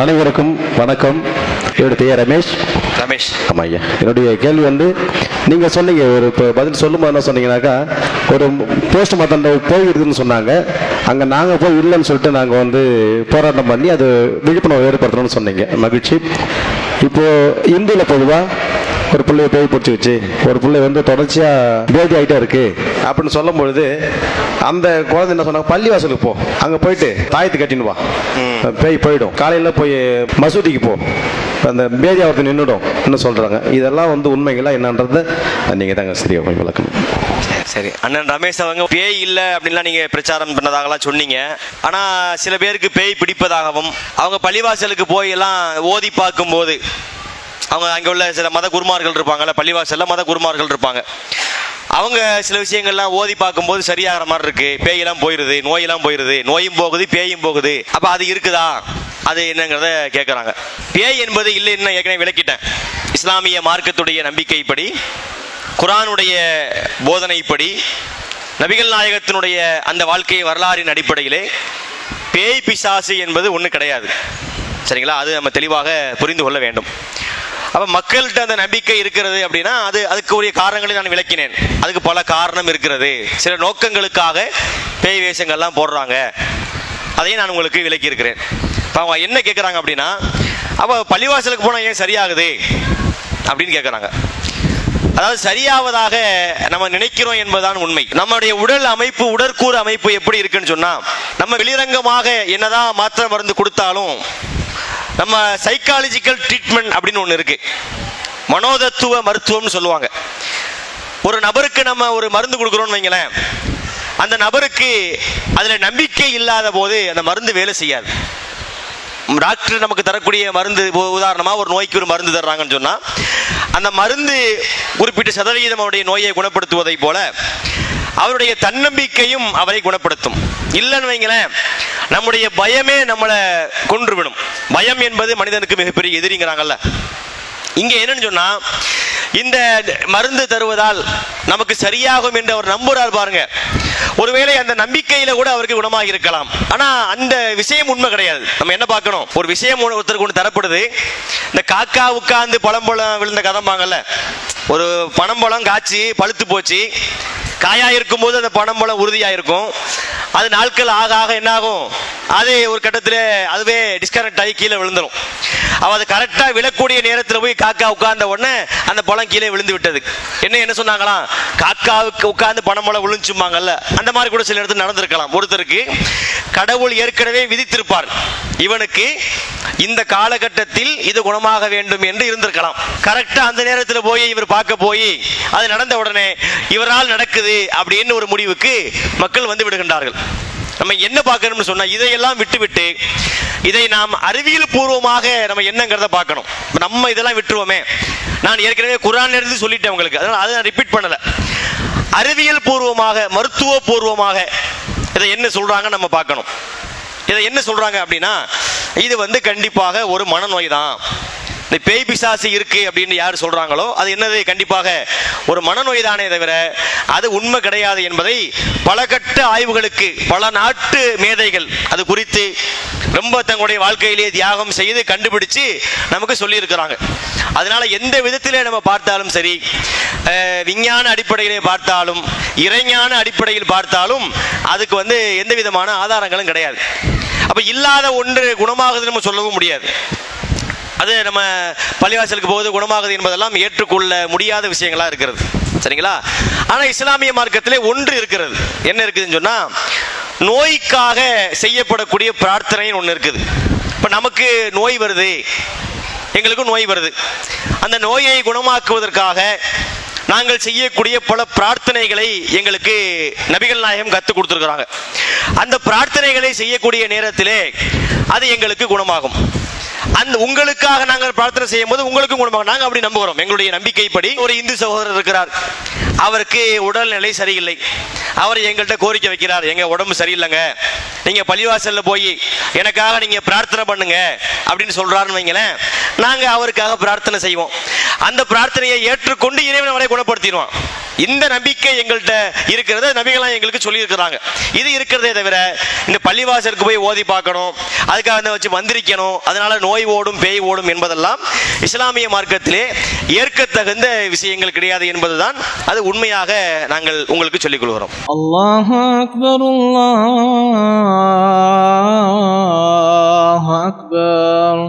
அனைவருக்கும் வணக்கம். என்னுடைய பெயர் ரமேஷ். ரமேஷ். ஆமாம் ஐயா என்னுடைய கேள்வி வந்து நீங்கள் சொன்னீங்க ஒரு இப்போ பதில் சொல்லும்போது என்ன சொன்னீங்கன்னாக்கா ஒரு போஸ்ட் மாத்தண்ட போயிருக்குன்னு சொன்னாங்க. அங்கே நாங்கள் போய் இல்லைன்னு சொல்லிட்டு நாங்கள் வந்து போராட்டம் பண்ணி அது விழிப்புணர்வு ஏற்படுத்தணும்னு சொன்னீங்க. மகிழ்ச்சி. இப்போது இந்தியில் பொதுவாக ஒரு பிள்ளைய பேய் பிடிச்சி வச்சு ஒரு பிள்ளை வந்து தொடர்ச்சியாக பேதி ஆகிட்டே இருக்கு. அப்படின்னு சொல்லும் பொழுது அந்த குழந்தை என்ன சொன்னாங்க பள்ளிவாசலுக்கு போ. அங்கே போயிட்டு தாயத்து கட்டின்னு வா. பேய் போயிடும். காலையில் போய் மசூதிக்கு போ. அந்த பேதி ஆகிறது நின்றுடும் என்ன சொல்கிறாங்க இதெல்லாம் வந்து உண்மைகளா என்னன்றது நீங்கள் தாங்க சரியா போய் விளக்கணும். சரி. அண்ணன் ரமேஷ் அவங்க பேய் இல்லை அப்படின்லாம் நீங்க பிரச்சாரம் பண்ணதாகலாம் சொன்னீங்க. ஆனா சில பேருக்கு பேய் பிடிப்பதாகவும் அவங்க பள்ளிவாசலுக்கு போய் எல்லாம் ஓதி பார்க்கும்போது அவங்க அங்கே உள்ள சில மத குருமார்கள் இருப்பாங்கல்ல பள்ளிவாசல்ல மத குருமார்கள் இருப்பாங்க. அவங்க சில விஷயங்கள்லாம் ஓதி பார்க்கும்போது சரியாகிற மாதிரி இருக்கு. பேயெல்லாம் போயிடுது நோயெல்லாம் போயிடுது நோயும் போகுது பேயும் போகுது. அப்போ அது இருக்குதா? அது என்னங்கிறத கேட்குறாங்க பேய் என்பது இல்லைன்னு என்ன ஏற்கனவே விளக்கிட்டேன். இஸ்லாமிய மார்க்கத்துடைய நம்பிக்கைப்படி குரானுடைய போதனைப்படி நபிகள் நாயகத்தினுடைய அந்த வாழ்க்கை வரலாறின் அடிப்படையிலே பேய் பிசாசு என்பது ஒன்று கிடையாது. சரிங்களா? அது நம்ம தெளிவாக புரிந்து கொள்ள வேண்டும். அப்போ மக்கள்கிட்ட அந்த நம்பிக்கை இருக்கிறது அப்படின்னா அது அதுக்கு உரிய காரணங்களை நான் விளக்கினேன். அதுக்கு பல காரணம் இருக்கிறது. சில நோக்கங்களுக்காக பேய் வேஷங்கள்லாம் போடுறாங்க. அதையும் நான் உங்களுக்கு விளக்கி இருக்கிறேன் இப்போ அவங்க என்ன கேட்குறாங்க அப்படின்னா அப்போ பள்ளிவாசலுக்கு போனால் ஏன் சரியாகுது? அப்படின்னு கேட்குறாங்க அதாவது சரியாவதாக நம்ம நினைக்கிறோம் என்பதுதான் உண்மை. நம்முடைய உடல் அமைப்பு உடற்கூறு அமைப்பு எப்படி இருக்குன்னு சொன்னா நம்ம வெளிரங்கமாக என்னதான் மாத்திரை மருந்து கொடுத்தாலும் நம்ம சைக்காலஜிக்கல் ட்ரீட்மெண்ட் அப்படின்னு ஒன்று இருக்கு. மனோதத்துவ மருத்துவம்னு சொல்லுவாங்க. ஒரு நபருக்கு நம்ம ஒரு மருந்து கொடுக்குறோன்னு வைங்களேன். அந்த நபருக்கு அதில் நம்பிக்கை இல்லாத போது அந்த மருந்து வேலை செய்யாது. டாக்டர் நமக்கு தரக்கூடிய மருந்து உதாரணமாக ஒரு நோய்க்கு ஒரு மருந்து தர்றாங்கன்னு சொன்னால் அந்த மருந்து குறிப்பிட்ட சதவிகிதம் அவருடைய நோயை குணப்படுத்துவதை போல அவருடைய தன்னம்பிக்கையும் அவரை குணப்படுத்தும். இல்லைன்னு வைங்களேன் நம்முடைய பயமே நம்மளை கொன்றுவிடும். பயம் என்பது மனிதனுக்கு மிகப்பெரிய எதிரிங்கிறாங்கல்ல. இங்க என்னன்னு சொன்னா இந்த மருந்து தருவதால் நமக்கு சரியாகும் என்று அவர் நம்புறார் பாருங்க. ஒருவேளை அந்த நம்பிக்கையில கூட அவருக்கு குணமாக இருக்கலாம். ஆனா அந்த விஷயம் உண்மை கிடையாது. நம்ம என்ன பார்க்கணும்? ஒரு விஷயம் ஒருத்தருக்கு ஒன்று தரப்படுது. இந்த காக்கா உட்கார்ந்து பழம் விழுந்த கதம்பாங்கல்ல ஒரு பனம்பழம் காய்ச்சி பழுத்து போச்சு. காயா இருக்கும்போது அந்த பனம்பழம் உறுதியாக இருக்கும் அது நாட்கள் ஆக ஆக என்னாகும்? அது ஒரு கட்டத்தில் அதுவே டிஸ்கனெக்ட் ஆகி கீழே விழுந்துடும் அவள் அது கரெக்டாக விழக்கூடிய நேரத்தில் போய் காக்கா உட்கார்ந்த உடனே அந்த பழம் கீழே விழுந்து விட்டது. என்ன என்ன சொன்னாங்களாம்? காக்காவுக்கு உட்கார்ந்து பணம்பழம் விழுந்துச்சுமாங்கல்ல அந்த மாதிரி கூட சில இடத்துல நடந்திருக்கலாம். ஒருத்தருக்கு கடவுள் ஏற்கனவே விதித்திருப்பார். இவனுக்கு இந்த காலகட்டத்தில் இது குணமாக வேண்டும் என்று இருந்திருக்கலாம். கரெக்டா அந்த நேரத்தில் போய் இவர் பார்க்க போய் அது நடந்த உடனே இவரால் நடக்குது அப்படின்னு ஒரு முடிவுக்கு மக்கள் வந்து விடுகின்றார்கள். நம்ம என்ன பார்க்கணும்னு சொன்னா இதையெல்லாம் விட்டுவிட்டு இதை நாம் அறிவியல் பூர்வமாக நம்ம என்னங்கிறத பார்க்கணும். நம்ம இதெல்லாம் விட்டுருவோமே. நான் ஏற்கனவே குரான் இருந்து சொல்லிட்டேன் உங்களுக்கு. அதனால அதை நான் ரிப்பீட் பண்ணல. அறிவியல் பூர்வமாக மருத்துவ பூர்வமாக இதை என்ன சொல்றாங்க நம்ம பார்க்கணும். இதை என்ன சொல்றாங்க அப்படின்னா இது வந்து கண்டிப்பாக ஒரு மனநோய் தான். இந்த பேய் பிசாசு இருக்கு அப்படின்னு யார் சொல்றாங்களோ அது என்னது? கண்டிப்பாக ஒரு மனநோய் தானே தவிர அது உண்மை கிடையாது என்பதை பல கட்ட ஆய்வுகளுக்கு பல நாட்டு மேதைகள் அது குறித்து ரொம்ப தங்களுடைய வாழ்க்கையிலேயே தியாகம் செய்து கண்டுபிடிச்சு நமக்கு சொல்லியிருக்கிறாங்க. அதனால எந்த விதத்திலே நம்ம பார்த்தாலும் சரி விஞ்ஞான அடிப்படையிலே பார்த்தாலும் இறைஞான அடிப்படையில் பார்த்தாலும் அதுக்கு வந்து எந்த விதமான ஆதாரங்களும் கிடையாது. அப்ப இல்லாத ஒன்று குணமாகுதுன்னு நம்ம சொல்லவும் முடியாது. அது நம்ம பள்ளிவாசலுக்கு போகுது குணமாகுது என்பதெல்லாம் ஏற்றுக்கொள்ள முடியாத விஷயங்களா இருக்கிறது. சரிங்களா? ஆனா இஸ்லாமிய மார்க்கத்திலே ஒன்று இருக்கிறது. என்ன இருக்குதுன்னு சொன்னா நோய்க்காக செய்யப்படக்கூடிய பிரார்த்தனைன்னு ஒன்று இருக்குது. இப்ப நமக்கு நோய் வருது. எங்களுக்கும் நோய் வருது. அந்த நோயை குணமாக்குவதற்காக நாங்கள் செய்யக்கூடிய பல பிரார்த்தனைகளை எங்களுக்கு நபிகள் நாயகம் கற்றுக் கொடுத்துருக்குறாங்க. அந்த பிரார்த்தனைகளை செய்யக்கூடிய நேரத்திலே அது எங்களுக்கு குணமாகும். அந்த உங்களுக்காக நாங்கள் பிரார்த்தனை செய்யும் போது உங்களுக்கும் குடும்பம் நாங்கள் அப்படி நம்புகிறோம். எங்களுடைய நம்பிக்கைப்படி ஒரு இந்து சகோதரர் இருக்கிறார். அவருக்கு உடல்நிலை சரியில்லை. அவர் எங்கள்கிட்ட கோரிக்கை வைக்கிறார். எங்க உடம்பு சரியில்லைங்க. நீங்க பள்ளிவாசல்ல போய் எனக்காக நீங்க பிரார்த்தனை பண்ணுங்க அப்படின்னு சொல்றாருன்னு வைங்களேன். நாங்க அவருக்காக பிரார்த்தனை செய்வோம். அந்த பிரார்த்தனையை ஏற்றுக்கொண்டு இறைவன் அவரை குணப்படுத்திடுவான். இந்த நம்பிக்கை எங்கள்கிட்ட இருக்கிறத நபிகளாம் எங்களுக்கு சொல்லியிருக்கிறாங்க. இது இருக்கிறதே தவிர இந்த பள்ளிவாசலுக்கு போய் ஓதி பார்க்கணும் அதுக்காக வச்சு வந்திருக்கணும் அதனால் நோய் ஓடும் பேய் ஓடும் என்பதெல்லாம் இஸ்லாமிய மார்க்கத்திலே ஏற்கத்தகுந்த விஷயங்கள் கிடையாது என்பதுதான் அது உண்மையாக நாங்கள் உங்களுக்கு சொல்லிக் கொள்கிறோம். அல்லாஹ் அக்பர் அல்லாஹ் அக்பர்.